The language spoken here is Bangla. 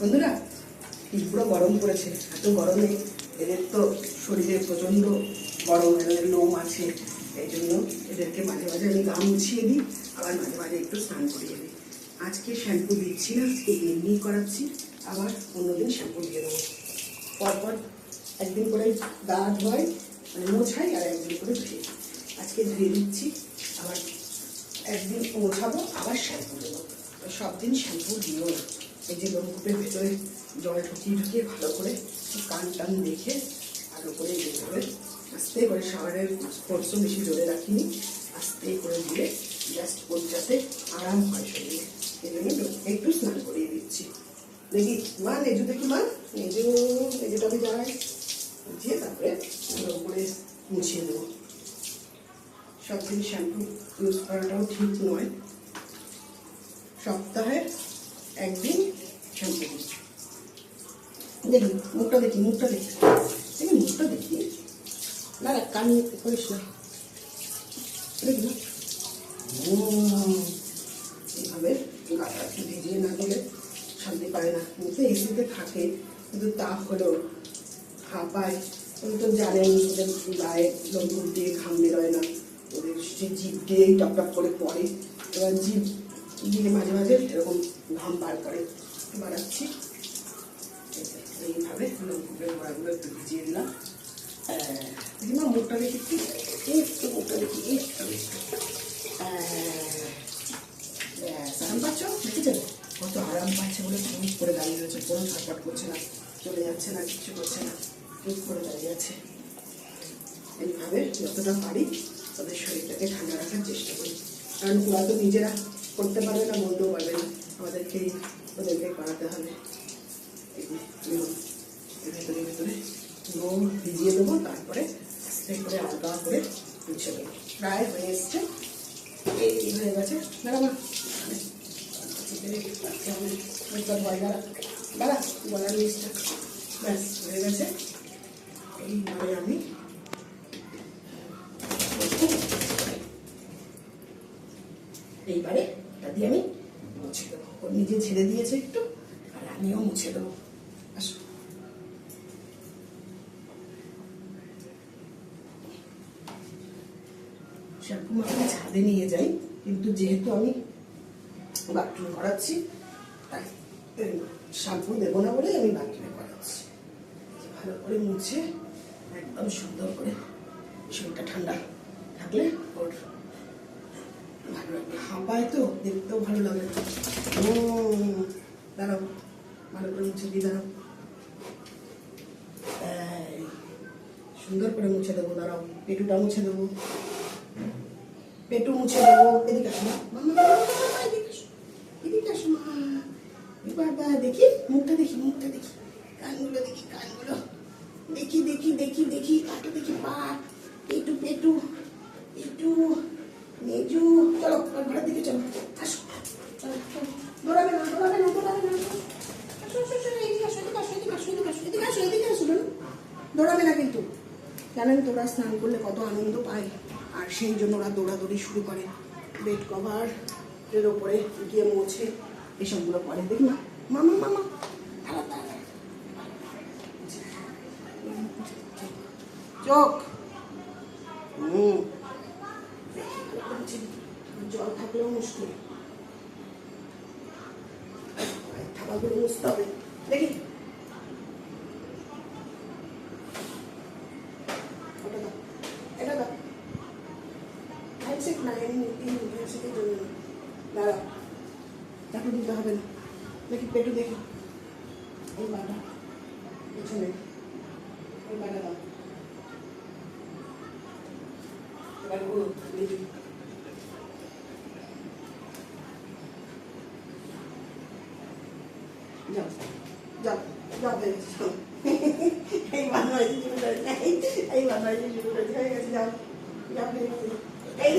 বন্ধুরা তীব্র গরম পড়েছে, এত গরমে এদের তো শরীরে প্রচণ্ড গরম, এদের লোম আছে, এই জন্য এদেরকে মাঝে মাঝে আমি গা মুছিয়ে দিই, আবার মাঝে মাঝে একটু স্নান করিয়ে দিই। আজকে শ্যাম্পু দিচ্ছি না, আজকে এমনি করাচ্ছি, আবার অন্যদিন শ্যাম্পু দিয়ে দেবো। পরপর একদিন করে গা ধোয় মানে মোছাই, আর একদিন করে ধুয়ে। আজকে ধুয়ে দিচ্ছি, আবার একদিন মোছাবো, আবার শ্যাম্পু দেবো। সব দিন শ্যাম্পু দিও না। এই যে লোমকূপের ভেতরে জল ঢুকিয়ে ঢুকিয়ে ভালো করে কান টান দেখে ভালো করে হবে আস্তে করে শাওয়ারের স্পর্শ বেশি জোরে রাখিনি। আস্তে করে দিয়ে জাস্ট যাতে আরাম হয় শরীরে। এই জন্য একটু স্নান করিয়ে দিচ্ছি। দেখি, মা, নেজু দেখি, মা। নেজু নেজুটাকে যায় বুঝিয়ে তারপরে ভালো করে মুছিয়ে দেবো। সব দিন শ্যাম্পু ইউজ করাটাও ঠিক নয়। সপ্তাহে একদিন শ্যাম্পু দিই দেখি মুখটা দেখি মুখটা দেখি। দেখি মুখটা দেখি। না কান করিস না। দেখি না। এইভাবে ভিজিয়ে না দিলে শান্তি পায় না। কিন্তু এসিতে থাকে, কিন্তু তা হলেও হাঁপায় ওই তো জানেন ওদের গায়ে লোমকুল দিয়ে ঘাম বেরোয় না। ওদের সে জিভ দিয়েই টপ টপ করে পড়ে। এবার জিভ দিয়ে মাঝে মাঝে এরকম ঘাম বার করে বাড়াচ্ছি। এইভাবে লোমকুলের গোড়াগুলো একটু ভিজিয়ে দিলাম। আহ, দেখি মা মুখটা দেখি একটু। একটু মুখটা দেখি একটু ব্যাস, আরাম পাচ্ছ? দেখেছেন কত আরাম পাচ্ছে বলে চুপ করে দাঁড়িয়ে রয়েছে কোনো ছটপট করছে না চলে যাচ্ছে না কিছু করছে না চুপ করে দাঁড়িয়ে আছে। এইভাবে যতটা পারি তাদের শরীরটাকে ঠান্ডা রাখার চেষ্টা করি। কারণ ওরা তো নিজেরা করতে পারবে না বলতেও পারবে না। আমাদেরকেই ওদেরকে করাতে হবে। ভেতরে ভেতরে পুরো ভিজিয়ে দেবো, তারপরে করে আলগা করে মুছে দেবো। প্রায় হয়ে এসছে। এই হয়ে গেছে? দাঁড়া দাঁড়া ব্যাস, হয়ে গেছে। এইভাবে আমি এইবারে এটা দিয়ে আমি মুছে দেবো। ও নিজে ছেড়ে দিয়েছে একটু, আর আমিও মুছে দেবো। আসো। শ্যাম্পু মাখা ছাদে নিয়ে যাই, কিন্তু যেহেতু আমি বাথরুম করাচ্ছি, তাই শ্যাম্পু দেবো না বলে আমি বাথরুমে করাচ্ছি। ভালো করে মুছে, একদম সুন্দর করে শরীরটা ঠান্ডা থাকলে ওর হাঁপায় তো, দেখতেও ভালো লাগে। ও, দাঁড়াও, ভালো করে মুছে দিই, দাঁড়াও। সুন্দর করে মুছে দেবো, দাঁড়াও, পেটুটা মুছে দেবো। পেটু মুছে দেবো, এদিকে আসো এদিকে আসো। বাবা দেখি, মুখটা দেখি মুখটা দেখি। কানগুলো দেখি কানগুলো। দেখি দেখি দেখি দেখি পা পেটু পেটু পেটু মেজু চলো এবার ঘরের দিকে চলো আসো চলো, চলো। দৌড়াবে না দৌড়াবে না দৌড়াবে না আসো, আসো, আসো, আসো, এদিকে আসো, এদিকে আসো, এদিকে আসো, এদিকে আসো, এদিকে আসো, এদিকে আসো, শোনো। দৌড়াবে না কিন্তু জানেন তোরা স্নান করলে কত আনন্দ পায় আর সেই জন্য ওরা দৌড়াদৌড়ি শুরু করে। বেড কভার এর ওপরে গিয়ে মোছে এসবগুলো করে। দেখি না মামা মামা। চোখ। হুম। জল থাকলেও মুশকিল। থাকাগুলো মুছতে হবে। দেখি ওটা দাও এটা দাও হ্যান্ডশেক না এমনি এমনি হ্যান্ডশেকের জন্য। না। দাঁড়াও চাকু দিতে হবে না। দেখি পেটু দেখি। এই বাটা পেছনে। এই বাটা দাও। এবারগুলো দেখি যাও। যাও যাও যাও। এই বানবাজি শুরু করেছে এই বানবাজি শুরু করেছে হয়ে গেছে যাও। যাও এই